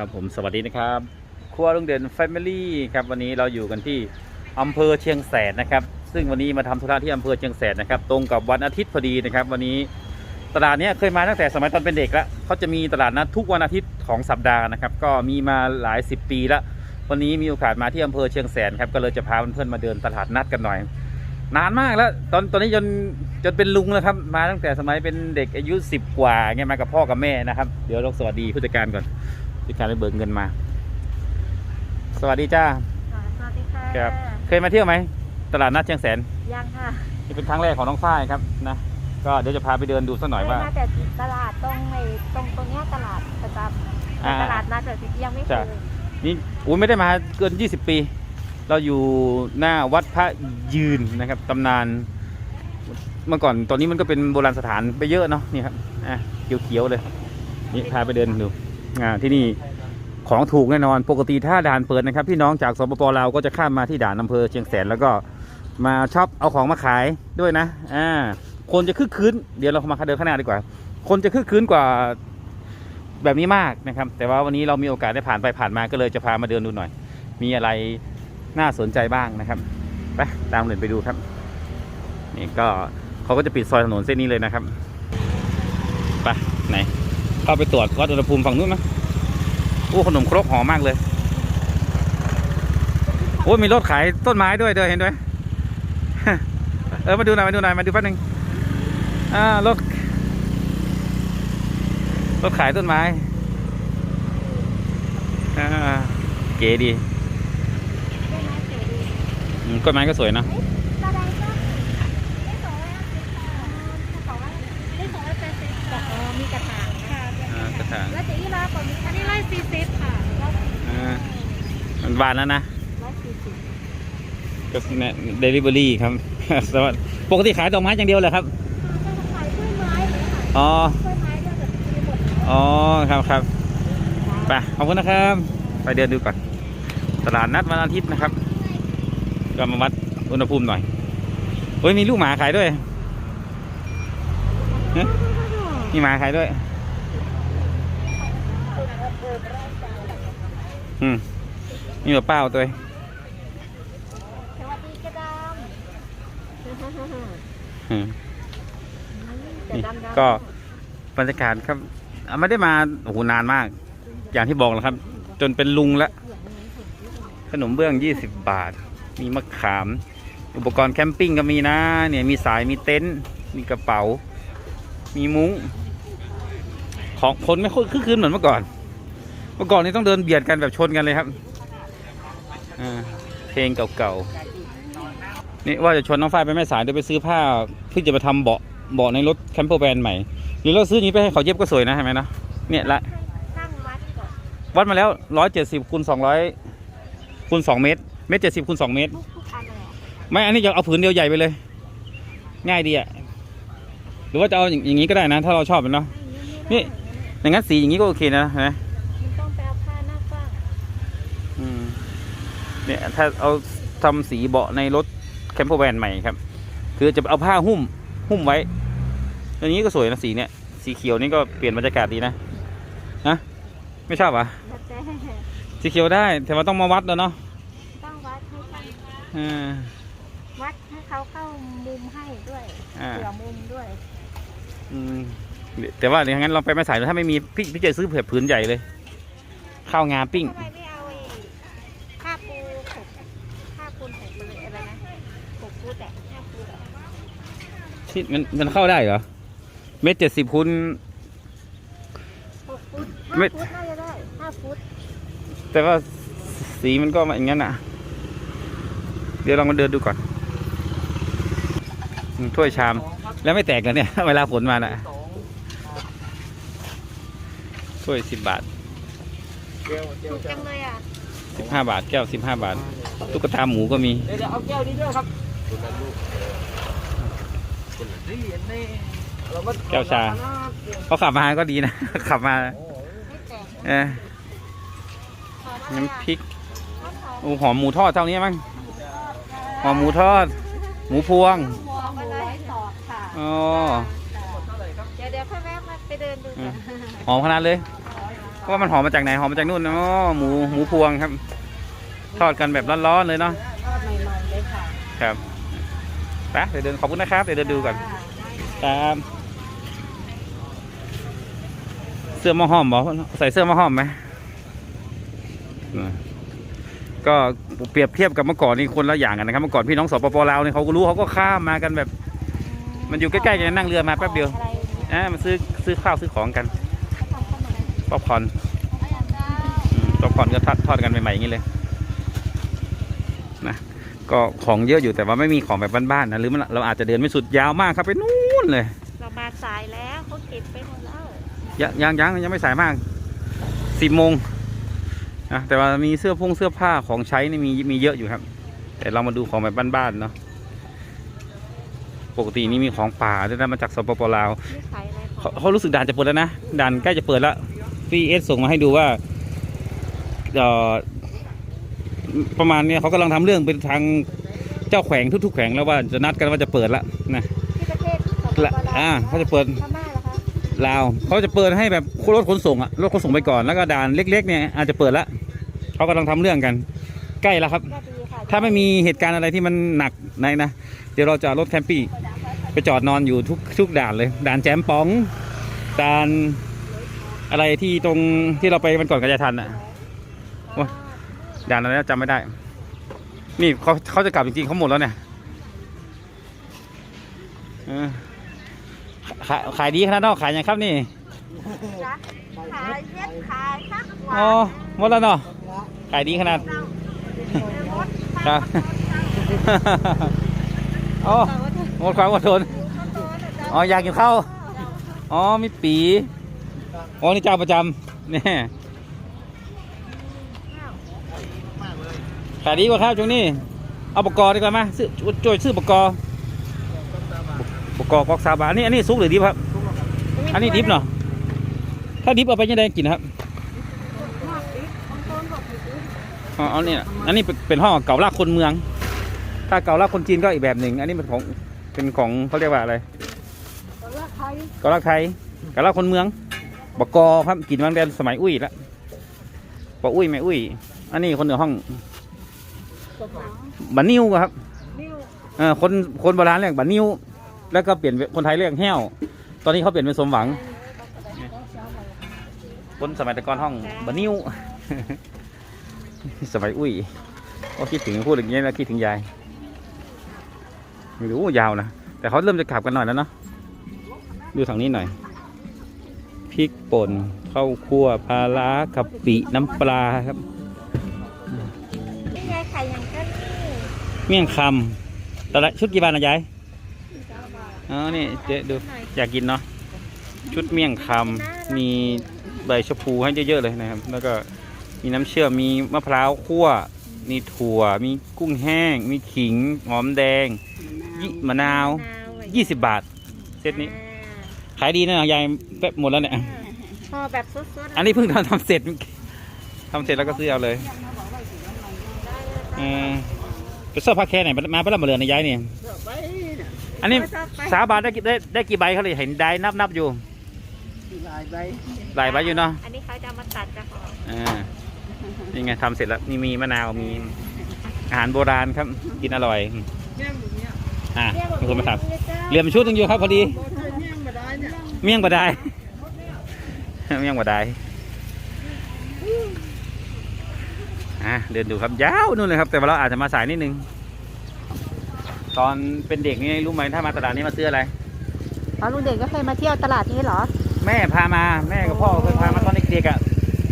ครับผมสวัสดีนะครับ ครัวลุงเด่นแฟมิลี่ครับวันนี้เราอยู่กันที่อำเภอเชียงแสนนะครับ ซึ่งวันนี้มาทำธุระที่อำเภอเชียงแสนนะครับ ตรงกับวันอาทิตย์พอดีนะครับ วันนี้ตลาดนี้เคยมาตั้งแต่สมัยตอนเป็นเด็กแล้วเขาจะมีตลาดนัดทุกวันอาทิตย์ของสัปดาห์นะครับ ก็มีมาหลายสิบปีแล้ววันนี้มีโอกาสมาที่อำเภอเชียงแสนครับก็เลยจะพาเพื่อนๆมาเดินตลาดนัดกันหน่อย นานมากแล้ว ตอนตอนนี้จนจนเป็นลุงแล้วครับ มาตั้งแต่สมัยเป็นเด็กอายุสิบกว่าเงี้ยมากับพ่อกับแม่นะครับ เดี๋ยวเราสวัสดีผู้จัดการก่อน ผู้จัดการไปเบิกเงินมา สวัสดีจ้าค่ะสวัสดีค่ะครับเคยมาเที่ยวไหม ตลาดนัดเชียงแสนยังค่ะนี่เป็นครั้งแรกของน้องฝ้ายครับนะก็เดี๋ยวจะพาไปเดินดูสักหน่อยว่า เคมาแต่ตลาดตรงไอ้ตรงตรงเนี้ยตลาดประจอ่าำตลาดนัดแต่ยังไม่เคจ้ะ ยนี่อุ้ยไม่ได้มาเกิน 20 ปี เราอยู่หน้าวัดพระยืนนะครับตำนาน เมื่อก่อนตอนนี้มันก็เป็นโบราณสถานไปเยอะเนาะนี่ครับอะเขียวๆเลย นี่พาไปเดินดู อ่าที่นี่ของถูกแน่นอนปกติถ้าด่านเปิดนะครับ พี่น้องจากสปปลาวก็จะข้ามมาที่ด่านอำเภอเชียงแสนแล้วก็มาช็อปเอาของมาขายด้วยนะอ่าคนจะคึกคืนเดี๋ยวเรามาเดินข้างหน้าดีกว่า คนจะคึกคืนกว่าแบบนี้มากนะครับ แต่ว่าวันนี้เรามีโอกาสได้ผ่านไปผ่านมาก็เลยจะพามาเดินดูหน่อย มีอะไรน่าสนใจบ้างนะครับไปตามเลยไปดูครับนี่ก็เขาก็จะปิดซอยถนนเส้นนี้เลยนะครับไปไหน เข้าไปตรวจวัดอุณหภูมิฝั่งนู้นนะโอ้ขนมครกหอมมากเลย โอ้มีรถขายต้นไม้ด้วยเด้อเห็นด้วย เออมาดูหน่อยมาดูหน่อยมาดูแป๊บนึงอ่ารถรถขายต้นไม้อ่าเก๋ดีได้นไม้ก็สวยนะ ตาใดก็ได้สองร้อยห้าสิบค่ะสองร้อยได้สองร้อยแปดสิบค่ะอ๋อมีกระถางค่ะ อ่ากระถางแล้วจะอีลาก่อนมีอันนี้ร้อยสี่สิบค่ะร้อยอ่ามันบานแล้วนะ ร้อยสี่สิบก็เนี่ยเดลิเวอรี่ครับ สวัสดีปกติขายดอกไม้อย่างเดียวเลยครับจะขายกล้วยไม้เลยค่ะอ๋อ กล้วยไม้ก็แบบมีหมดเลยอ๋อ ครับครับไปขอบคุณนะครับ ไปเดินดูก่อน ตลาดนัดวันอาทิตย์นะครับ ก็มาวัดอุณหภูมิหน่อยเฮ้ยมีลูกหมาขายด้วยเอ๊ะมีหมาขายด้วย อืมนี่แบบเป้าตัวเองสวัสดีกระดามอืมนี่ดำก็บรรยากาศครับไม่ได้มาโอ้โหนานมาก อย่างที่บอกแล้วครับ จนเป็นลุงล้วขนมเบื้อง20บบาท มีมะขาม อุปกรณ์แคมปิ้งก็มีนะ เนี่ยมีสายมีเต็นท์มีกระเป๋า มีมุ้งของคนไม่ค่อยคึกคืนเหมือนเมื่อก่อน มื่อก่อนนี่ต้องเดินเบียดกันแบบชนกันเลยครับเพลงเก่าๆนี่ว่าจะชวนน้องฝ้ายไปแม่สายเดี๋ยวไปซื้อผ้าเพื่อจะมาทำเบาะเบาะในรถแคมเปอร์แวนใหม่ หรือเราซื้ออย่างนี้ไปให้เขาเย็บก็สวยนะเห็นไหมนะเนี่ยละวัดมาแล้วร้อยเจ็ดสิบคูณสองร้อยคูณสองเมตรเมตรเจ็ดสิบคูณสองเมตรไม่อันนี้จะเอาผืนเดียวใหญ่ไปเลย ง่ายดีอะหรือว่าจะเอาอย่างนี้ก็ได้นะ ถ้าเราชอบมันเนาะนี่อย่างนั้นสีอย่างนี้ก็โอเคนะนไหม มันต้องไปเอาผ้าหน้ากว้าง อืม เนี่ยถ้าเอาทำสีเบาะในรถแคมเปอร์แวนใหม่ครับ คือจะเอาผ้าหุ้มหุ้มไว้อันนี้ก็สวยนะสีเนี่ย สีเขียวนี่ก็เปลี่ยนบรรยากาศดีนะนะไม่ชอบอะแล้วแต่สีเขียวได้ แต่ว่าต้องมาวัดแล้วเนาะต้องวัดให้ช่างอ่าวัดให้เขาเข้ามุมให้ด้วยอ่าเผื่อมุมด้วย อืมแต่ว่าอย่างนั้นเราไปไม่สายถ้าไม่มีพี่พี่จะซื้อเผื่อผืนใหญ่เลยข้าวงาปิ้ง ทำไมไม่เอาไอ้ผ้าปูหกผ้าปูนหกไปเลยอะไรนะหกฟุตอะห้าฟุตอะ ที่มันมันเข้าได้เหรอ เมตรเจ็ดสิบคูณ หกฟุตไม่ห้าฟุตน่าจะได้ห้าฟุตแต่ว่าสีมันก็อย่างนั้นอะ เดี๋ยวลองมาเดินดูก่อนอืมถ้วยชาม แล้วไม่แตกกันเนี่ย เวลาฝนมาน่ะถ้วยสิบบาทถูกจังเลยอะสิบห้าบาท แก้วสิบห้าบาท ตุ๊กตาหมูก็มี เดี๋ยวเอาแก้วนี้ด้วยครับนี่นี่เราก็ แก้วชาเขาขับมาก็ดีนะ ขับมาไม่แตกเออหอมอะไรน้ำอะพริกหอมหอมโอ้หอมหมูทอดเท่านี้มั้งหอมหมูทอด หมูพวงหอมอะไรตอกค่ะอ๋อเดี๋ยวเดี๋ยวค่อยแวะมาไปเดินดูกันหอมขนาดเลยหว่ามันหอมมาจากไหนหอมมาจากนู่นอ๋อหมูหมูพวงครับ ทอดกันแบบร้อนๆเลยเนาะทอดใหม่ๆเลยค่ะครับไปเดี๋ยวเดินขอบคุณนะครับเดี๋ยวเดินดูก่อน ค่ะได้ครับเสื้อหมอห้อมบอใส่เสื้อหมอห้อมไหมอ่าก็เปรียบเทียบกับเมื่อก่อนนี่คนละอย่างกันนะครับเมื่อก่อนพี่น้องสปปลาวเนี่ยเขาก็รู้เขาก็ข้ามมากันแบบ มันอยู่ใกล้ๆกันนั่งเรือมาแป๊บเดียวอะไรอย่างนี้อ่ามาซื้อซื้อข้าวซื้อของกันเขาทำขนมป๊อปคอร์นอะไรอย่างเจ้าอืมป๊อปคอร์นก็ทอดทอดกันใหม่ๆอย่างนี้เลยนะก็ของเยอะอยู่แต่ว่าไม่มีของแบบบ้านๆนะหรือมันเราอาจจะเดินไม่สุดยาวมากครับไปนู่น เลย เรามาสายแล้วเขาเก็บไปหมดแล้วยังยังยังยังไม่สายมากสิบโมงนะแต่ว่ามีเสื้อพงเสื้อผ้าของใช้นี่มีมีเยอะอยู่ครับ แต่เรามาดูของแบบบ้านๆเนาะปกตินี่มีของป่าด้วยนะมาจากสปปลาวนี่ขายอะไรขเขาองเขารู้สึกด่านจะเปิดแล้วนะด่านใกล้จะเปิดแล้วพี่เอสส่งมาให้ดูว่าเอ่อประมาณเนี้ยเขากำลังทำเรื่องเป็นทางเจ้าแขวงทุกๆแขวงแล้วว่าจะนัดกันว่าจะเปิดแล้วนะ ละอ่าเขาจะเปิดพม่าเหรอคะลาวเขาจะเปิดให้แบบรถขนส่งอะรถขนส่งไปก่อนแล้วก็ด่านเล็ก ๆ เนี่ยอาจจะเปิดละเขากำลังทำเรื่องกัน ใกล้แล้วครับ ก็ดีค่ะถ้าไม่มีเหตุการณ์อะไรที่มันหนักในนะ เดี๋ยวเราจะเอารถแคมปี้ไปจอดนอนอยู่ทุกทุกด่านเลย ด่านแจมป๋อง ด่านอะไรที่ตรงที่เราไปวันก่อนกับยาทันอะโอ้ยด่านอะไรนะจำไม่ได้ นี่เขาเขาจะกลับจริงๆเขาหมดแล้วเนี่ยเออ ขายขายดีขนาดนั้นขายยังครับนี่จ๊ะขายเย็ดขายสักวันอ๋อหมดแล้วเนาะขายดีขนาดเจ้าหมดครับอ๋อหมดความอดทนอ๋ออยากกินข้าวอ๋อมีปีอ๋อนี่เจ้าประจำเนี่ยขายดีกว่าครับช่วงนี้เอาปกกอดีกว่าไหมซื้อช่วยซื้อปกกอ ปกกอกอกซาบะอันนี้อันนี้ซุกหรือดิบครับ อันนี้ดิบเนาะถ้าดิบเอาไปยังไงกินนะครับอ๋อเอาเนี่ยอันนี้เป็นเป็นห้องเก่าลากคนเมือง ถ้าเก่าลากคนจีนก็อีกแบบหนึ่ง อันนี้เป็นของเป็นของเขาเรียกว่าอะไรเกาลักไทยเกาลักคนเมืองบกกอครับกินมันเป็นสมัยอุ้ยละปออุ้ยแม่อุ้ย อันนี้คนเหนือห้องบันนิ้วครับเออคนคนโบราณเรียกบันนิ้ว แล้วก็เปลี่ยนเป็นคนไทยเรียกแห้ว ตอนนี้เขาเปลี่ยนเป็นสมหวัง คนสมัยแต่ก่อนห้องบันนิ้ว สมัยอุ้ยก็คิดถึงพูดอย่างนี้ยแล้วคิดถึงยายไม่รู้ยาวนะ แต่เขาเริ่มจะขับกันหน่อยแล้วเนาะ ดูทางนี้หน่อย พริกป่นข้าวคั่วปลาร้ากะปิน้ำปลาครับนี่ไงไข่ยังก็นี่เมี่ยงคำแต่ละชุดกี่บาทนะยาย อ๋อนี่เจ๊ดูอยากกินเนาะชุดเมี่ยงคำมีใบชะพูให้เยอะๆเลยนะครับ แล้วก็มีน้ำเชื่อมมีมะพร้าวคั่วมีถั่ว มีกุ้งแห้ง มีขิง หอมแดงยี่มะนาว20บาท เซตนี้ ขายดีนะยายแป๊บหมดแล้วเนี่ยพอแบบสดๆอันนี้เพิ่งทำทำเสร็จทำเสร็จแล้วก็ซื้อเอาเลยเออไปเสื้อผ้าแค่ไหนมาไปแล้วมาเรือนในย้ายนี่ อันนี้สาบานได้กี่ได้ได้กี่ใบเขาเลยเห็นได้นับนับอยู่ หลายใบอยู่เนาะ อันนี้เขาจะเอามาตัดกับของอ่า นี่ไงทำเสร็จแล้วนี่มีมะนาว มีอาหารโบราณครับ กินอร่อยอะมีคนมาถามเหลี่ยมชุดหนึงอยู่ครับพอดีเมี่ยงบะไดเมี่ยงบะไดอะเดินดูครับยาวนู่นเลยครับ แต่ว่าเราอาจจะมาสายนิดนึง ตอนเป็นเด็กนี่รู้ไหมถ้ามาตลาดนี้มาซื้ออะไร อ๋อลุงเด่นก็เคยมาเที่ยวตลาดนี้เหรอ แม่พามาแม่กับพ่อเคยพามาตอนเด็กๆอะ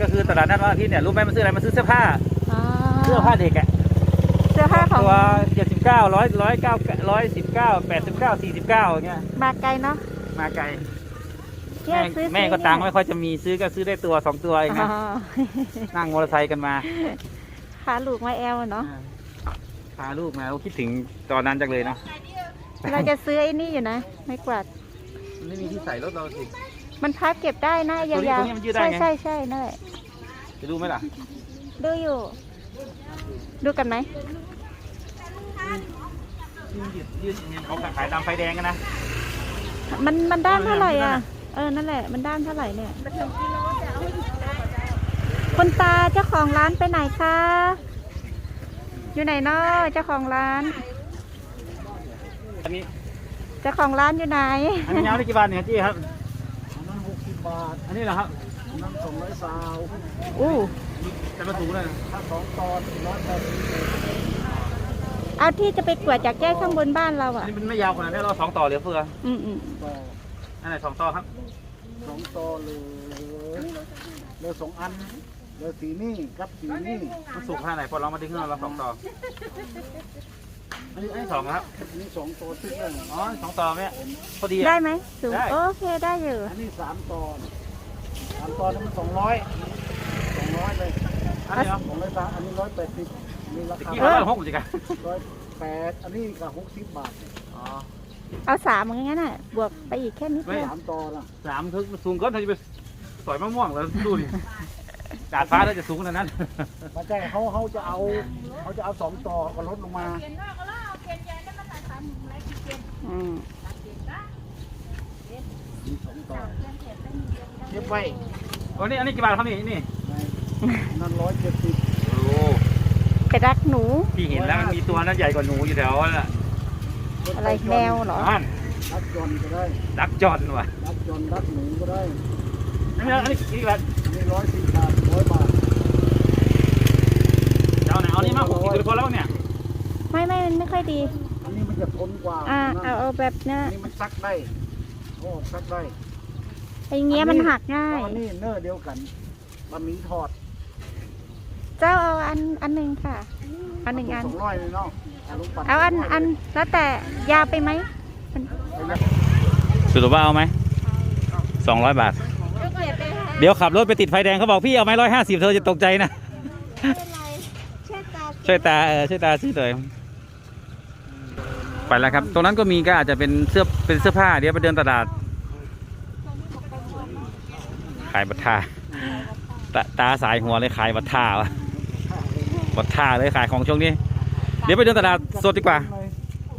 ก็คือตลาดนัดวันอาทิตย์เนี่ยรู้ไหมมาซื้ออะไรมาซื้อเสื้อผ้าอ๋อเสื้อผ้าเด็กอะเสื้อผ้าของตัวเจ็ดสิบเก้าร้อยร้อยเก้าร้อยสิบเก้าแปดสิบเก้าสี่สิบเก้าอย่างเงี้ยมาไกลเนาะมาไกลเนี่แม่ยซื้อแม่ก็ซื้อตังค์ไม่ค่อยจะมีซื้อก็ซื้อได้ตัวสองตัวเองอ๋อนะนั่งมอเตอร์ไซค์กันมา ขาลูกมาแอลเนาะ พาลูกมาโอ้คิดถึงตอนนั้นจังเลยเนาะเราจะซื้อไอ้นี่อยู่นะ ไม่กวาดมันไม่มีที่ใส่รถเราสิ มันพับเก็บได้นะตัยาวนี้วตัวนี้มันยืดได้ใช่ไง ใช่ใช่นั่นแหละจะดูไหมล่ะดูอยู่ ดูกันไหมยืดยืดอย่างเงี้ยเขาขายตามไฟแดงกันนะ มันมันด้านเท่าไหร่อะเออเออนั่นแหละมันด้านเท่าไหร่เนี่ยคุณตาเจ้าของร้านไปไหนคะ อยู่ไหนเนาะเจ้าของร้าน อันนี้เจ้าของร้านอยู่ไหน อันนี้ยาวได้กี่บาทเนี่ยจี้ครับ อันนั้นหกสิบบาท อันนี้เหรอครับอันนั้นสองร้อยสาวอู้จะมาถูกเลยถ้าสองตอนร้อยแปดสิบเอาที่จะไปกวดจากแก้ข้างบนบ้านเราอันอะนี้มันไม่ยาวขนาดนี้เราสองต่อเหลือเฟือ อืมอืมต่ออันไหนสองต่อครับ สองตอเลยเหลือสองอัน เหลือสีนี่กับสีนี่มันสุกขนาดไหนพอเรามาดึงขึ้นมาเราสองต่ออันนี้อันนี้สองครับอันนี้สองตอตึ้งเลยอ๋อสองต่อไหมพอดีได้อะไหมสูงได้โอเคได้อยู่อันนี้สามตอนสามตอนนี่มันสองร้อยสองร้อยเลยอันนี้เหรอสองร้อยสามอันนี้ร้อยแปดสิบนี่ราตะคากี้เราได้หกจิกันร้อยแปดอันนี้ก็หกสิบบาทอ๋อเอาสามอย่างงั้นน่ะ บวกไปอีกแค่นิดเดียวสามตอละสามถึงสูงก็ถ้าจะไปสอยมะม่วงแล้วดูดิ ดาดฟ้าเราจะสูงขนาดนั้น มาใช่เขาเขาจะเอาเขาจะเอาสองตอก็ลดลงมาอืมมีสองตอเก็บไว้โอ้นี่อันนี้กี่บาทครับนี่นี่ในนั่นร้อยเจ็ดสิบโอ้ไปรักหนู พี่เห็นแล้วมันมีตัวนั้นใหญ่กว่าหนูอยู่แถวนั่นแหละอะไรแมวเหรอ นั่นรักจอนก็ได้ดักจอนว่ะรักจอนรักหนูก็ได้อันนี้อันนี้กี่บาทอันนี้ร้อยสี่บาทร้อยบาท จะเอาไห นเอานี่มาหกสิบกว่าแล้วเนี่ยไม่ไม่มันไม่ค่อยดี อันนี้มันจะทนกว่าอ่านั่นเอาเอาแบบเนี้ยอันนี้มันซักได้โอ้ซักได้ไอ้เงี้ยมันหักง่ายอันนี้เนื้อเดียวกันบะหมี่ทอด เจ้าเอาอันอันหนึ่งค่ะเอาหนึ่งอันสองร้อยเลยเนาะเอาลูกปัดเอาอันอันแล้วแต่ยาวไปไหมมันสรุปว่าเอาไหมสองร้อยบาท เดี๋ยวขับรถไปติดไฟแดงเขาบอกพี่เอาไหมร้อยห้าสิบเธอจะตกใจนะ ช่วยตาเออช่วยตาซื้อเลยไปแล้วครับ ตรงนั้นก็มีก็อาจจะเป็นเสื้อเป็นเสื้อผ้าเดี๋ยวไปเดินตลาด ขายบัตรทาตาตาสายหัวเลยขายบัตรทาวะบัตรทาเลยขายของช่วงนี้ เดี๋ยวไปเดินตลาดสดดีกว่า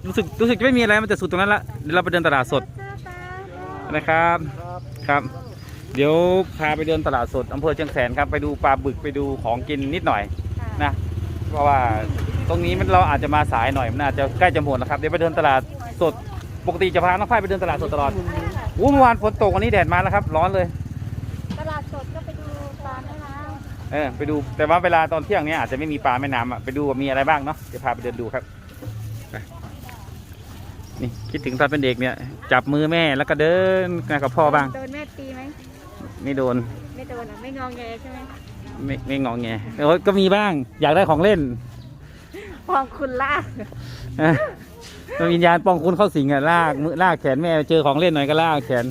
รู้สึกรู้สึกจะไม่มีอะไรมันจะสุดตรงนั้นละเดี๋ยวเราไปเดินตลาดสดนะครับครับ เดี๋ยวพาไปเดินตลาดสดอำเภอเชียงแสนครับไปดูปลาบึกไปดูของกินนิดหน่อย เพราะว่าตรงนี้มันเราอาจจะมาสายหน่อยมันอาจจะใกล้จะหมดแล้วครับเดี๋ยวไปเดินตลาดสดปกติจะพาน้องฝ้ายไปเดินตลาดสดตลอดอู้เมื่อวานฝนตกวันนี้แดดมาแล้วครับ ร้อนเลย ตลาดสดก็ไปดูปลาแม่น้เออไปดูแต่ว่าเวลาตอนเที่ยงเนี้ยอาจจะไม่มีปลาแม่น้ำอะไปดูว่ามีอะไรบ้างเนาะเดี๋ยวพาไปเดินดูครับไปนี่คิดถึงตอนเป็นเด็กเนี่ย จับมือแม่แล้วก็เดินกับพ่อบ้างโดนแม่ตีไหมไม่โดน ไม่โดนอะไม่งองแงใช่ไหม ไม่ไม่งองแงเออก็มีบ้าง อยากได้ของเล่นพองคุณล่าเออดวงวิญญาณปองคุณเข้าสิงอะลากมือลากแขนแม่เจอของเล่นหน่อยก็ลากแขน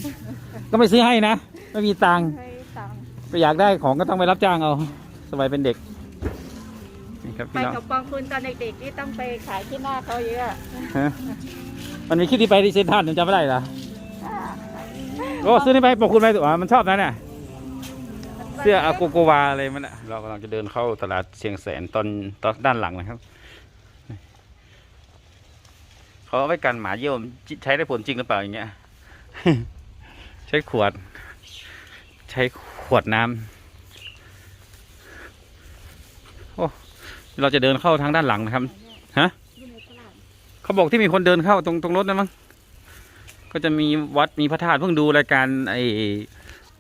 ก็ไม่ซื้อให้นะ ไม่มีตังค์เคยสั่งไปอยากได้ของก็ต้องไปรับจ้างเอา สมัยเป็นเด็กนี่ครับไปพี่น้องกับปองคุณตอนเด็กๆนี่ต้องไปขายที่หน้าเขาเยอะฮะมันมีคลิปที่ไปที่เซนทรัลจำไม่ได้เหรอโอ้ซื้อนี่ไปปองคุณไปตัวมันชอบนะเนี่ย เสื้ออากโกวาอะไรมันอะเรากำลังจะเดินเข้าตลาดเชียงแสนตอนตอนด้านหลังนะครับเขาเอาไว้กันหมาเยี่ยวมใช้ได้ผลจริงหรือเปล่าอย่างเงี้ย ใช้ขวด ใช้ขวดน้ำโอ้เราจะเดินเข้าทางด้านหลังนะครับฮะเขาบอกที่มีคนเดินเข้าตรงตรงรถนะมั้งก็จะมีวัดมีพระธาตุเพิ่งดูรายการไอ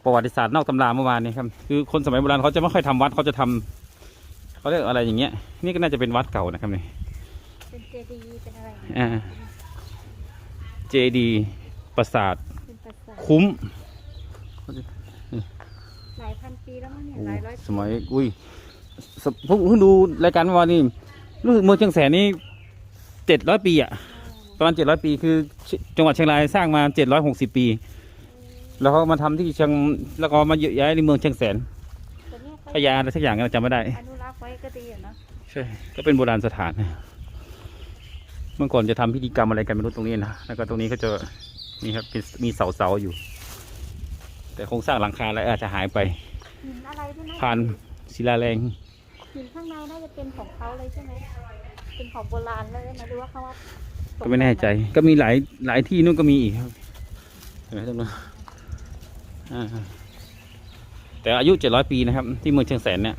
ประวัติศาสตร์นอกตำราเมื่อวานนี้ครับคือคนสมัยโบราณเขาจะไม่ค่อยทำวัดเขาจะทำเขาเรียกอะไรอย่างเงี้ย นี่ก็น่าจะเป็นวัดเก่านะครับนี่เป็นเจดีย์เป็นอะไรอ่าเจดีย์ปราสาทเป็นปราสาทคุ้มหลายพันปีแล้วมั้งเนี่ยโอ้หลายร้อยปีสมัยอุ้ยสเพิ่งเพิ่งดูรายการเมื่อวานนี้รู้สึกเมืองเชียงแสนนี่เจ็ดร้อยปีอะประมาณเจ็ดร้อยปีคือจังหวัดเชียงรายสร้างมาเจ็ดร้อยหกสิบปี แล้วเขามาทำที่เชียงแล้วก็มาย้ายในเมืองเชียงแสนแต่เนี่ยเขาพญาอะไรสักอย่างเราจำไม่ได้ อนุรักษ์ไว้ก็ดีอยู่เนาะใช่ ก็เป็นโบราณสถานนะเมื่อก่อนจะทำพิธีกรรมอะไรกันไม่รู้ตรงนี้นะ แล้วก็ตรงนี้ก็จะนี่ครับเป็นมีเสาเสาๆอยู่ แต่โครงสร้างหลังคาอะไรอาจจะหายไป หินอะไรด้วยนะผ่านศิลาแรง หินข้างในน่าจะเป็นของเขาเลยใช่ไหมเป็นของโบราณเลยนะหรือว่าเขาว่าก็ไม่แน่ใจ ก็มีหลายหลายที่นู่นก็มีอีกครับเห็นไหมตรงนู้นอ่า แต่อายุเจ็ดร้อยปีนะครับ ที่เมืองเชียงแสนเนี่ย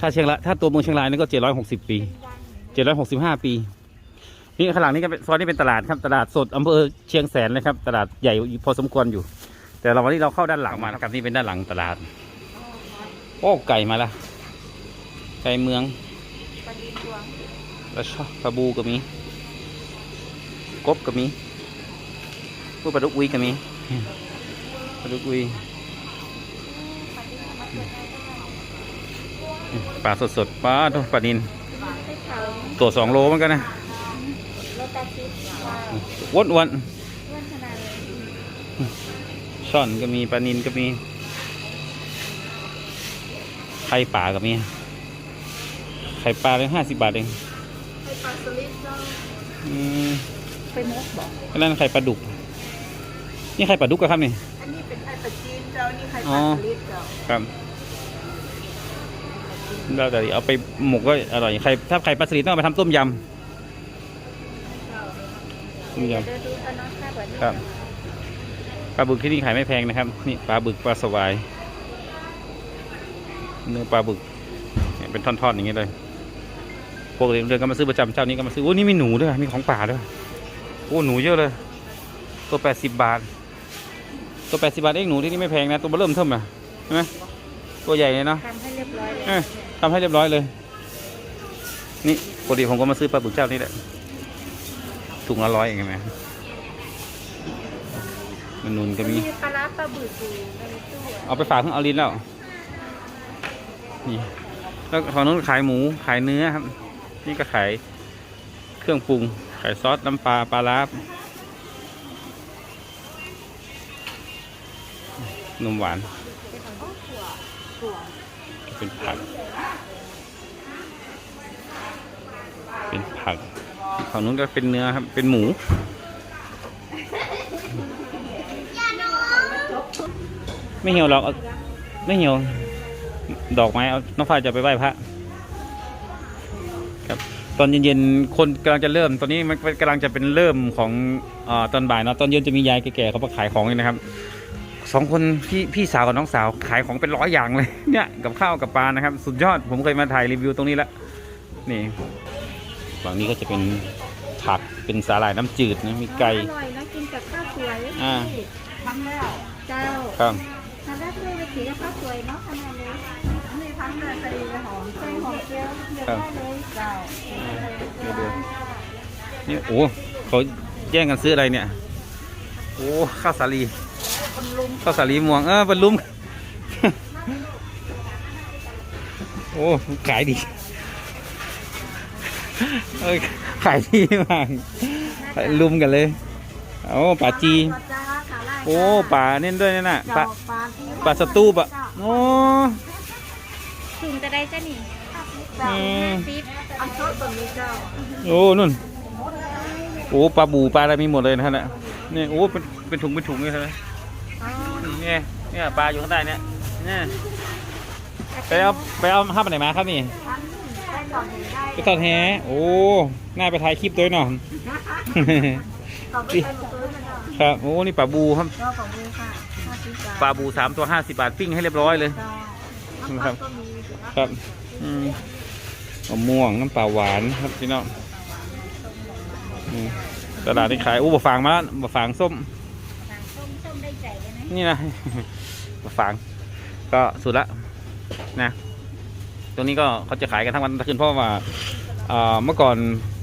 ถ้าเชียงรายถ้าตัวเมืองเชียงรายนี่ก็เจ็ดร้อยหกสิบปีเจ็ดร้อยหกสิบห้าปี นี่ข้างหลังนี่ก็เป็นซอยนี้เป็นตลาดครับ ตลาดสดอำเภอเชียงแสนนะครับ ตลาดใหญ่พอสมควรอยู่ แต่เราวันนี้เราเข้าด้านหลังมานะครับนี่เป็นด้านหลังตลาด โอ้ไก่มาละไก่เมืองแล้วชอบปลาบูก็มีกบก็มีพวกปลาดุกอุยก็มี ลาดุกอุยปลาดินมาเกิดได้ด้วยปลาสดๆปลาตัวปลานินให้เขาตัวสองโลเหมือนกันนะโลตาซิสว้าวอ้วนอ้วนอ้วนขนาดเลยๆช่อนก็มีปลานินก็มีไข่ป่าก็มีไข่ปลาเลยห้าสิบบาทเองให้ปลาสลิดเจ้าอืมไปมุกบอกก็นั่นไข่ปลาดุก นี่ไข่ปลาดุกก็ครับนี่อันนี้ เป็นไข่ปลาจีนเจ้านี่ไข่ปอ๋ลาอสลิดเจ้าครับเราแต่เอาไปหมกก็อร่อยไข่ถ้าไข่ปลาสลิดต้องเอาไปทำต้มยำต้มยเดี๋ยวดูเอาน้องข้าวแบบนี้ำครับปลาบึกที่นี่ขายไม่แพงนะครับนี่ปลาบึกปลาสวายเนื้อปลาบึกเนี่ยเป็นท่อนๆอย่างนี้เลยปกติเดินก็มาซื้อประจำเจ้านี้ก็มาซื้อโอ้นี่มีหนูด้วยมีของป่าด้วยโอ้หนูเยอะเลยตัวแปดสิบบาท ตัวแปดสิบาทเองหนูที่นี่ไม่แพงนะตัวเบอร์เริ่มเทิมอะใช่ไหมตัวใหญ่เลยเนาะทำให้เรียบร้อยเลยเอ้ยทำให้เรียบร้อยเลย นี่ปกติผมก็มาซื้อปลาบึกเจ้านี่แหละถุงละร้อยเองใช่ไหมมันนุนก็มีมีปลาร้าปลาบึกอยู่ในตู้อะเอาไปฝากเพิ่งเอาลิ้นแล้วนี่แล้วฝั่งนู้นขายหมูขายเนื้อครับ นี่ก็ขายเครื่องปรุงขายซอสน้ำปลาปลาลา นมหวาน เป็นผัก เป็นผักฝั่งนู้นก็เป็นเนื้อครับ เป็นหมู ไม่เหี่ยวหรอกไม่เหี่ยว ดอกไม้เอาน้องฟ้าจะไปไหว้พระครับตอนเย็นๆ คนกำลังจะเริ่ม ตอนนี้มันกำลังจะเป็นเริ่มของอตอนบ่ายเนาะตอนเย็นจะมียายแก่ๆเขามาขายของเลยนะครับ สองคนพี่พี่สาวกับน้องสาวขายของเป็นร้อยอย่างเลยเนี่ยกับข้าวกับปลานะครับ สุดยอดผมเคยมาถ่ายรีวิวตรงนี้แล้วนี่ฝั่งนี้ก็จะเป็นผักเป็นสาหร่ายน้ำจืดนะมีไก่อร่อยนะกินกับข้าวสวยอ่าทำแล้วเจ้าครับทำได้ด้วยไปถือกับข้าวสวยเนาะขนาดนี้นี่ทำเลยใส่หอมใส่หอมเจียวเยอะได้เลยเจ้าเดี๋ยวดูนี่โอ้เขาแย่งกันซื้ออะไรเนี่ยโอ้ข้าวสาลี ข้าวสาลีม่วง เออบรรลุม โอ้ ขายดีเอ้ยขายดีมากขายลุมกันเลยโอ้ป่าจี โอ้ป่าเน้นด้วยนั่นน่ะป่าป่าสตูปอะโอ้ถุงจะได้จ้ะนี่อืมซิปอันชอบตัวนี้เจ้าโอ้นุ่นโอ้ปลาบูปลาอะไรมีหมดเลยนะฮะเนี่ยนี่โอ้เป็นเป็นถุงเป็นถุงเลยใช่ไหมอ๋อ เนี่ยเนี่ยปลาอยู่ข้างใต้เนี่ยเนี่ยไปเอาไปเอาห้าไปไหนมาครับนี่ได้ก่อนหนึ่งได้ไปตอดแหโอ้น่าไปถ่ายคลิปด้วยหน่อยต่อไปเป็นซื้อมาเจ้าครับโอ้นี่ปลาบูครับเจ้าของบูค่ะห้าสิบบาทปลาบูสามตัวห้าสิบบาทปิ้งให้เรียบร้อยเลยเจ้าครับน้ำตาลก็มีครับอืมมะม่วงน้ำปลาหวานครับพี่น้องอืมตลาดที่ขายอู้บะฝางมาแล้วบะฝางส้ม หางส้มส้มได้ใจเลย นะนี่นะบะฝางก็สุดละนะตรงนี้ก็เขาจะขายกันทั้งวันทั้งคืนเพราะว่าเอ่อเมื่อก่อน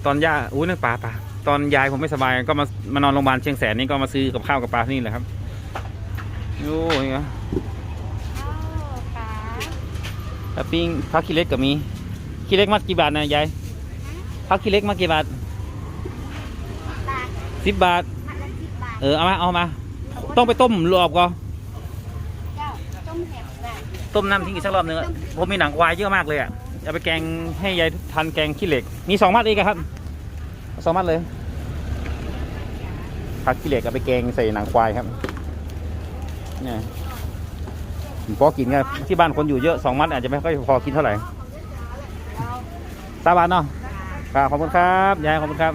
ตอนย่าอุ้ยนึกปลาปลาตอนยายผมไม่สบายก็มามานอนโรงพยาบาลเชียงแสนนี่ก็มาซื้อกับข้าวกับปลาที่นี่แหละครับโอ้ยนะอ้าวขาแล้วปิ้งพักขี้เล็กก็มีขี้เล็กมัดกี่บาทนะยายพักขี้เล็กมัดกี่บาทตาสิบบาทมัดละสิบบาท เออเอามาเอามา ต้องไปต้มรอบก่อนเจ้าต้มแหบแบบต้มน้ำทิ้งอีกสักรอบหนึงอะผมมีหนังควายเยอะมากเลยอะเอาไปแกงให้ยายทานแกงขี้เหล็ก มีสองมัดเองอะครับสองมัดเลยผักขี้เหล็กเอาไปแกงใส่หนังควายครับเนี่ยผมพอกินกันที่บ้านคนอยู่เยอะสองมัดอาจจะไม่ค่อยพอกินเท่าไหร่สาบานเนาะครับขอบคุณครับยายขอบคุณครับ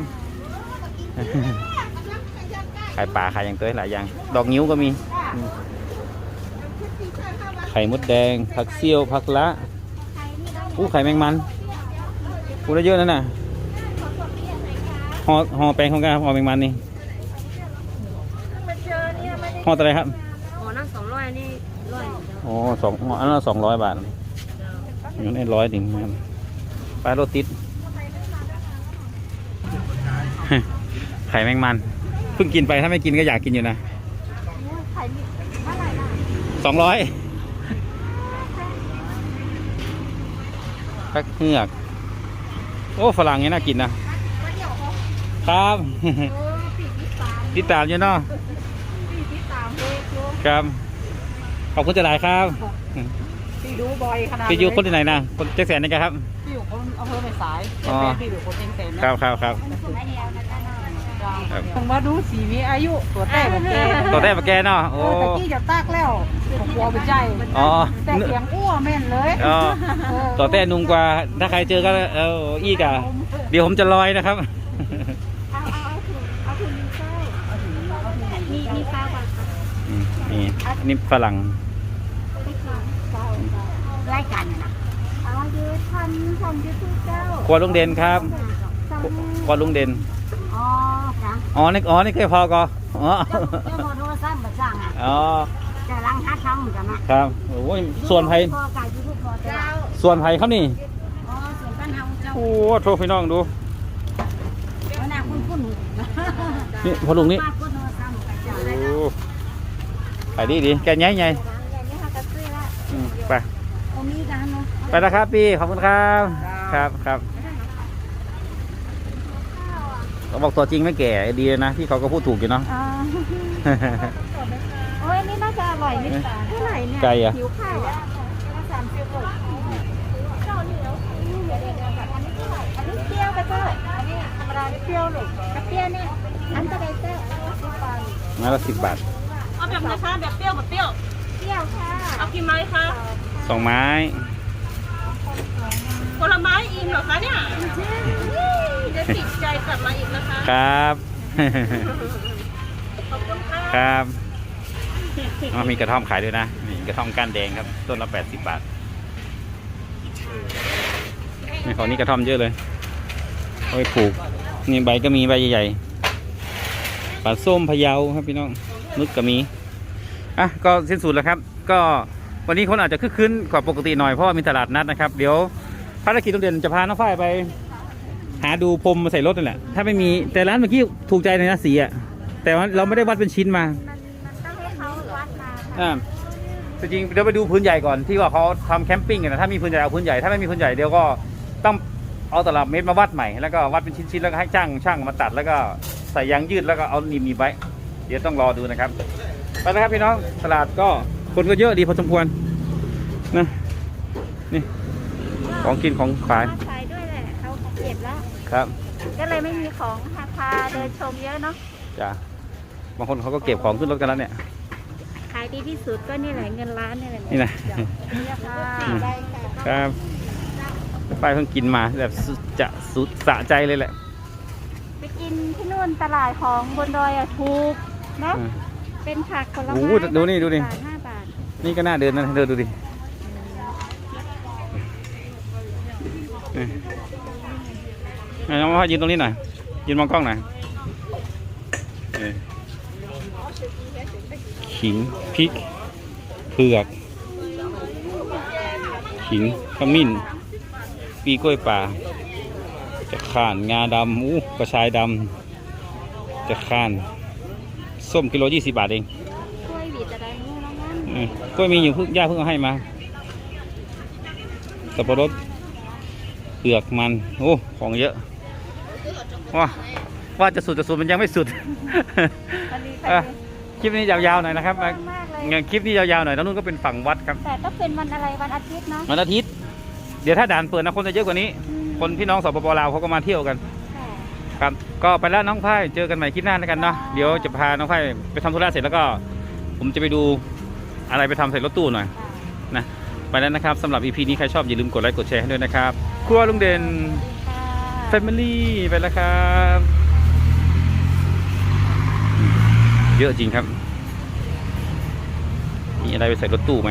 ขายปลาขายอย่างตัวหลายอย่าง ดอกนิ้วก็มีอืมไข่มดแดง ผักเซี่ยว ผักละอู้ไข่แมงมันอู้ได้เยอะนั่นน่ะห่อห่อแปลงของกันครับห่อแมงมันนี่ห่ออะไรครับอ๋อนั่งสองร้อยนี่ร้อยอ๋อสองอันนั้นสองร้อยบาทอยู่ในร้อยหนึ่งนะครับปลาโรติดไข่แมงมันเพิ่งกินไปถ้าไม่กินก็อยากกินอยู่นะไข่นี่เท่าไหร่ล่ะสองร้อยพักเหือก โอ้ฝรั่งนี่น่ากินนะวันเดียวเขาครับโอ้ปีกที่สามติดตามอยู่เนาะปีกที่สามเลยโยครับขอบคุณจะหลายครับพี่ดูบ่อยขนาดไปอยู่คนที่ไหนนะคนแจ็คแสนนี่ครับ พี่อยู่คนอำเภอแม่สายอ๋อแต่พี่อยู่คนเองเต็มนะครับครับครับคนไอเดียนะจ๊ะน้องครับ ผมมาดูสีมีอายุตัวแต่แบบแกตัวแรกมาแกเนาะโอ้โอ้ตะกี้จะตากแล้วผมกลัวไปใจอ๋อแต่เสียงอ้วแม่นเลยอ๋อเออต่อแต่นุ่มกว่าถ้าใครเจอก็เอออีกอะเดี๋ยวผมจะลอยนะครับเอาเอาเอาถุงเอาถุงมีไส้มีมีข้าวก่อนค่ะอืมนี่นี่ฝรั่งไม่ข้าวเจ้าไล่กันนะอ๋อยืดทันทันยืดทุกเจ้าครัวลุงเด่นครับสั่งครัวลุงเด่น อ๋อจ้ะอ๋อนี่อ๋อนี่เคยพอก็อ๋อเจ้าเจ้าโมโทรศัพท์มาสั่งอะอ๋อจะล้างห้าช่องกันนะครับโอ้ยส่วนไผ่พอไก่ยูทูบพอเจ้าส่วนไผ่ครับนี่อ๋อส่วนบ้านเฮาเจ้าโอ้โทษพี่น้องดูวันน่ะคุณคุณนี่พอลุงนี่ป้าคุณโทรศัพท์กับเจ้าโอ้ขายดีดีแกใหญ่ใหญ่อย่างนี้ค่ะก็ซื้อละอืมไป โอ้มีกันเนาะ ไปแล้วครับพี่ขอบคุณครับ ครับครับ เขาบอกตัวจริงไม่แก่ดีนะพี่เขาก็พูดถูกอยู่เนาะอ๋อโอ้ยนี่น่าจะอร่อยนี่เท่าไหร่เนี่ยไก่อะ หิวข้าวอะสามสิบหกเจ้าเหนียวอันนี้เท่าไหร่อันนี้เปรี้ยวกระเจ้าอันนี้ธรรมดาเปรี้ยวหรอกกระเปรี้ยวเนี่ยอันตะไดเจ้าสิบบาทไมาละสิบบาทเอาแบบไหนคะแบบเปรี้ยวแบบเปรี้ยว เปรี้ยวค่ะเอากี่ไม้คะสองไม้ ผลไม้อิ่มเหรอคะเนี่ย เดี๋ยวติดใจกลับมาอีกนะคะครับ ขอบคุณค่ะครับอ๋อมีกระท่อมขายด้วยนะนี่กระท่อมก้านแดงครับ ต้นละแปดสิบบาทนี่ของนี่กระท่อมเยอะเลยเอาไปปลูก นี่ใบก็มีใบใหญ่ๆปลาส้มพะเยาครับพี่น้องมึกก็มีอะก็สิ้นสุดแล้วครับ ก็วันนี้คนอาจจะคึกคืนกว่าปกติหน่อยเพราะว่ามีตลาดนัดนะครับ เดี๋ยวภารกิจโรงเรียนจะพาน้องฝ้ายไป หาดูพรมมาใส่รถนั่นแหละ ถ้าไม่มีแต่ร้านเมื่อกี้ถูกใจในนะสีอะแต่ว่าเราไม่ได้วัดเป็นชิ้นมามันมันต้องให้เขาวัดมาค่ะอ่าจริงๆเดี๋ยวไปดูพื้นใหญ่ก่อนที่ว่าเขาทำแคมปิ้งกันนะถ้ามีพื้นใหญ่เอาพื้นใหญ่ถ้าไม่มีพื้นใหญ่เดี๋ยวก็ต้องเอาตลับเมตรมาวัดใหม่แล้วก็วัดเป็นชิ้นๆแล้วก็ให้ช่างช่างมาตัดแล้วก็ใส่ยางยืดแล้วก็เอาหนีบหนีบไว้เดี๋ยวต้องรอดูนะครับไปแล้วครับพี่น้องตลาดก็คนก็เยอะดีพอสมควรนะนี่ของกินของขายขายด้วยแหละ เขาเก็บแล้ว ครับก็เลยไม่มีของราคาเดินชมเยอะเนาะจ้ะบางคนเขาก็เก็บของขึ้นรถกันแล้วเนี่ย ขายดีที่สุดก็นี่แหละเงินล้านนี่แหละนี่นะนี่ค่ะได้ค่ะครับไปเพิ่งกินมาแบบสุดจะสุดสะใจเลยแหละไปกินที่นู่นตลาดของบนดอยอะถูกเนาะอืม เป็นผักผลโอ้ไม้โหดูนี่ดูนี่บาทห้าบาทนี่ก็น่าเดินนะเดินดูดิ นี่น้องพ่อยืนตรงนี้หน่อย ยืนมองกล้องหน่อยขิงพริกเผือกขิงขมิ้น ปีกล้วยป่า จะข่านงาดำอู้กระชายดำจะข่าน ส้มกิโลยี่สิบบาทเองกล้วยหวีดอมีอยู่เพิ่งย่าเพิ่งเอาให้มาสับปะรด เปลือกมัน โอ้ ของเยอะว้าว่าจะสุดจะสุดมันยังไม่สุดอันนี้อะใครคลิปนี้ยาวๆหน่อยนะครับมากมากเลยงั้นคลิปนี้ยาวๆหน่อยแล้วนู่นก็เป็นฝั่งวัดครับ แต่ต้องเป็นวันอะไรวันอาทิตย์เนาะ วันอาทิตย์ เดี๋ยวถ้าด่านเปิดนะคนจะเยอะกว่านี้ คนพี่น้องสปปลาวเขาก็มาเที่ยวกันค่ะครับ ก็ไปแล้วน้องไพ่เจอกันใหม่คลิปหน้าแล้วกันเนาะ เดี๋ยวจะพาน้องไพ่ไปทำธุระเสร็จแล้วก็ ผมจะไปดูอะไรไปทำใส่รถตู้หน่อยนะ ไปแล้วนะครับสำหรับ EP นี้ใครชอบอย่าลืมกดไลค์กดแชร์ให้ด้วยนะครับ ครัวลุงเด่นค่ะ Family ไปแล้วครับ เยอะจริงครับ มีอะไรไปใส่รถตู้ไหมม